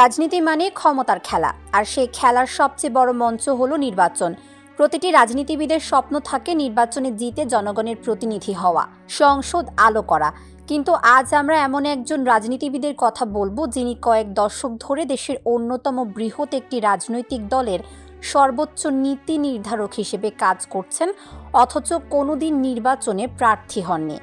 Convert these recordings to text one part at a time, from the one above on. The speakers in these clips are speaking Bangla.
রাজনীতি মানে ক্ষমতার খেলা, আর সেই খেলার সবচেয়ে বড় মঞ্চ হলো নির্বাচন। প্রতিটি রাজনীতিবিদের স্বপ্ন থাকে নির্বাচনে জিতে জনগণের প্রতিনিধি হওয়া, সংসদ আলো করা। কিন্তু আজ আমরা এমন একজন রাজনীতিবিদের কথা বলব যিনি কয়েক দশক ধরে দেশের অন্যতম বৃহৎ একটি রাজনৈতিক দলের সর্বোচ্চ নীতি নির্ধারক হিসেবে কাজ করছেন, অথচ কোনোদিন নির্বাচনে প্রার্থী হননি।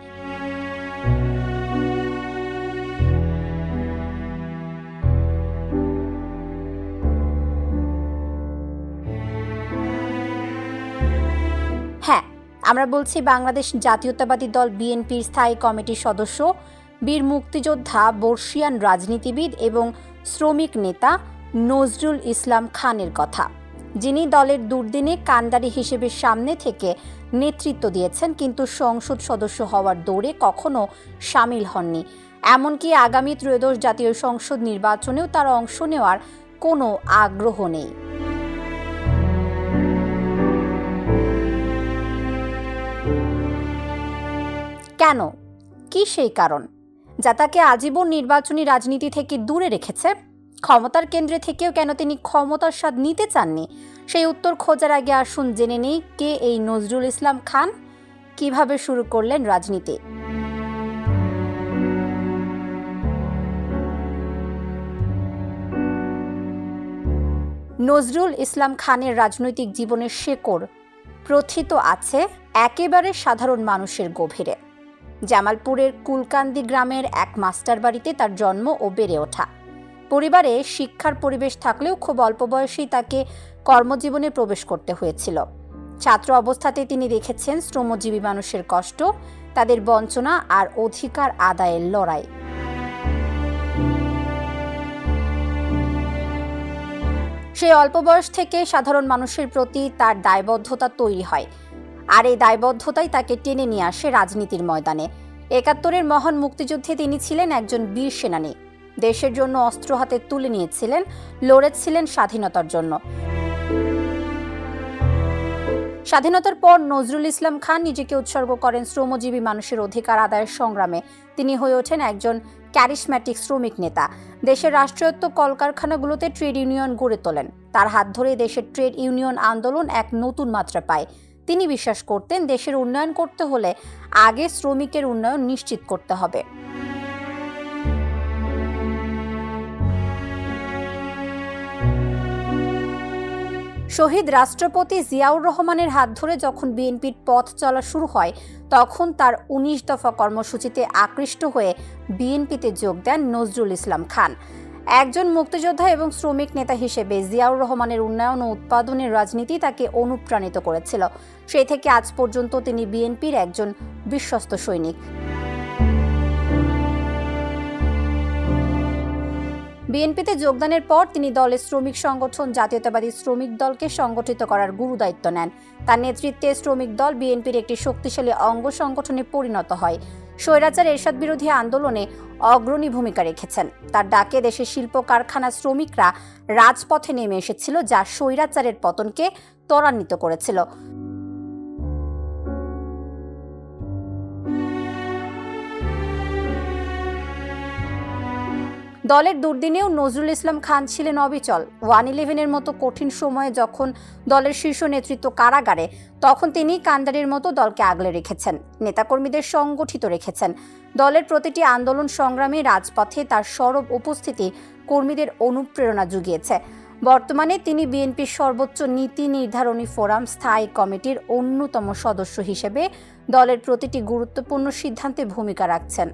আমরা বলছি বাংলাদেশ জাতীয়তাবাদী দল বিএনপির স্থায়ী কমিটির সদস্য, বীর মুক্তিযোদ্ধা, বর্ষিয়ান রাজনীতিবিদ এবং শ্রমিক নেতা নজরুল ইসলাম খানের কথা, যিনি দলের দুর্দিনে কান্ডারি হিসেবে সামনে থেকে নেতৃত্ব দিয়েছেন, কিন্তু সংসদ সদস্য হওয়ার দৌড়ে কখনো সামিল হননি। এমনকি আগামী ত্রয়োদশ জাতীয় সংসদ নির্বাচনেও তার অংশ নেওয়ার কোনো আগ্রহ নেই। কেন? কি সেই কারণ? যা তাকে আজীবন নির্বাচনী রাজনীতি থেকে দূরে রেখেছে? ক্ষমতার কেন্দ্রে থেকেও কেন তিনি ক্ষমতার স্বাদ নিতে চাননি? সেই উত্তর খোঁজার আগে আসুন জেনে নেই কে এই নজরুল ইসলাম খান। কীভাবে শুরু করলেন রাজনীতি? নজরুল ইসলাম খানের রাজনৈতিক জীবনের শেকড় প্রথিত আছে একেবারে সাধারণ মানুষের গভীরে। জামালপুরের কুলকান্দি গ্রামের এক মাস্টার বাড়িতে তার জন্ম ও বেড়ে ওঠা। পরিবারে শিক্ষার পরিবেশ থাকলেও খুব অল্প বয়সেই তাকে কর্মজীবনে প্রবেশ করতে হয়েছিল। ছাত্র অবস্থাতে তিনি দেখেছেন শ্রমজীবী মানুষের কষ্ট, তাদের বঞ্চনা আর অধিকার আদায়ের লড়াই। সেই অল্প বয়স থেকে সাধারণ মানুষের প্রতি তার দায়বদ্ধতা তৈরি হয়। আর এই দায়বদ্ধতাই তাকে টেনে নিয়ে আসে রাজনীতির ময়দানে। একাত্তরের মহান মুক্তিযুদ্ধে তিনি ছিলেন একজন বীর সেনানী। দেশের জন্য অস্ত্র হাতে তুলে নিয়েছিলেন, লড়েছিলেন স্বাধীনতার জন্য। স্বাধীনতার পর নজরুল ইসলাম খান নিজেকে উৎসর্গ করেন শ্রমজীবী মানুষের অধিকার আদায়ের সংগ্রামে। তিনি হয়ে ওঠেন একজন ক্যারিসম্যাটিক শ্রমিক নেতা। দেশের রাষ্ট্রায়ত্ত কলকারখানাগুলোতে ট্রেড ইউনিয়ন গড়ে তোলেন। তার হাত ধরে দেশের ট্রেড ইউনিয়ন আন্দোলন এক নতুন মাত্রা পায়। তিনি বিশ্বাস করতেন দেশের উন্নয়ন করতে হলে আগে শ্রমিকের উন্নয়ন নিশ্চিত করতে হবে। শহীদ রাষ্ট্রপতি জিয়াউর রহমানের হাত ধরে যখন বিএনপির পথ চলা শুরু হয়, তখন তার উনিশ দফা কর্মসূচিতে আকৃষ্ট হয়ে বিএনপিতে যোগ দেন নজরুল ইসলাম খান। একজন মুক্তিযোদ্ধা এবং শ্রমিক নেতা হিসেবে জিয়াউর রহমানের উন্নয়ন ও উৎপাদনের রাজনীতি তাকে অনুপ্রাণিত করেছিল। সেই থেকে আজ পর্যন্ত তিনি বিএনপির একজন বিশ্বস্ত সৈনিক। বিএনপিতে যোগদানের পর তিনি দলের শ্রমিক সংগঠন, জাতীয়তাবাদী শ্রমিক দলকে সংগঠিত করার গুরু দায়িত্ব নেন। তার নেতৃত্বে শ্রমিক দল বিএনপির একটি শক্তিশালী অঙ্গ সংগঠনে পরিণত হয়। স্বৈরাচার এরশাদ বিরোধী আন্দোলনে অগ্রণী ভূমিকা রেখেছেন। তার ডাকে দেশের শিল্প কারখানা শ্রমিকরা রাজপথে নেমে এসেছিল, যা স্বৈরাচারের পতনকে ত্বরান্বিত করেছিল। দলের দুর্দিনেও নজরুল ইসলাম খান ছিলেন অবিচল। ওয়ান ইলেভেনের মতো কঠিন সময়ে যখন দলের শীর্ষ নেতৃত্ব কারাগারে, তখন তিনি কান্দারির মতো দলকে আগলে রেখেছেন, নেতাকর্মীদের সংগঠিত রেখেছেন। দলের প্রতিটি আন্দোলন সংগ্রামে রাজপথে তার সরব উপস্থিতি কর্মীদের অনুপ্রেরণা জুগিয়েছে। বর্তমানে তিনি বিএনপির সর্বোচ্চ নীতি নির্ধারণী ফোরাম স্থায়ী কমিটির অন্যতম সদস্য হিসেবে দলের প্রতিটি গুরুত্বপূর্ণ সিদ্ধান্তে ভূমিকা রাখছেন।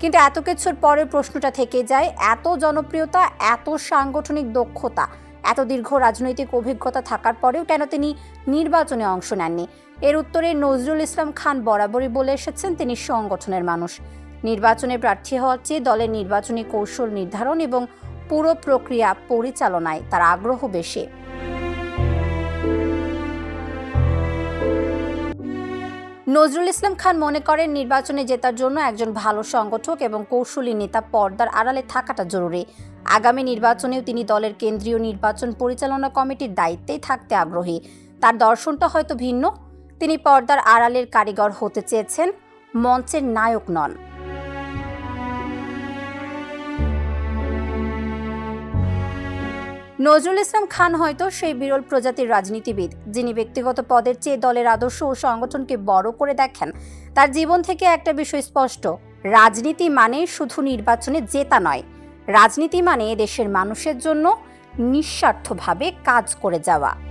কিন্তু এত কিছুর পরে প্রশ্নটা থেকে যায়, এত জনপ্রিয়তা, এত সাংগঠনিক দক্ষতা, এত দীর্ঘ রাজনৈতিক অভিজ্ঞতা থাকার পরেও কেন তিনি নির্বাচনে অংশ নেননি? এর উত্তরে নজরুল ইসলাম খান বরাবরই বলে এসেছেন, তিনি সংগঠনের মানুষ। নির্বাচনে প্রার্থী হওয়ার চেয়ে দলের নির্বাচনী কৌশল নির্ধারণ এবং পুরো প্রক্রিয়া পরিচালনায় তার আগ্রহ বেশি। নজরুল ইসলাম খান মনে করেন, নির্বাচনে জেতার জন্য একজন ভালো সংগঠক এবং কৌশলী নেতা পর্দার আড়ালে থাকাটা জরুরি। আগামী নির্বাচনেও তিনি দলের কেন্দ্রীয় নির্বাচন পরিচালনা কমিটির দায়িত্বেই থাকতে আগ্রহী। তার দর্শনটা হয়তো ভিন্ন। তিনি পর্দার আড়ালের কারিগর হতে চেয়েছেন, মঞ্চের নায়ক নন। নজরুল ইসলাম খান হয়তো সেই বিরল প্রজাতির রাজনীতিবিদ, যিনি ব্যক্তিগত পদের চেয়ে দলের আদর্শ ও সংগঠনকে বড় করে দেখেন। তার জীবন থেকে একটা বিষয় স্পষ্ট, রাজনীতি মানে শুধু নির্বাচনে জেতা নয়। রাজনীতি মানে দেশের মানুষের জন্য নিঃস্বার্থভাবে কাজ করে যাওয়া।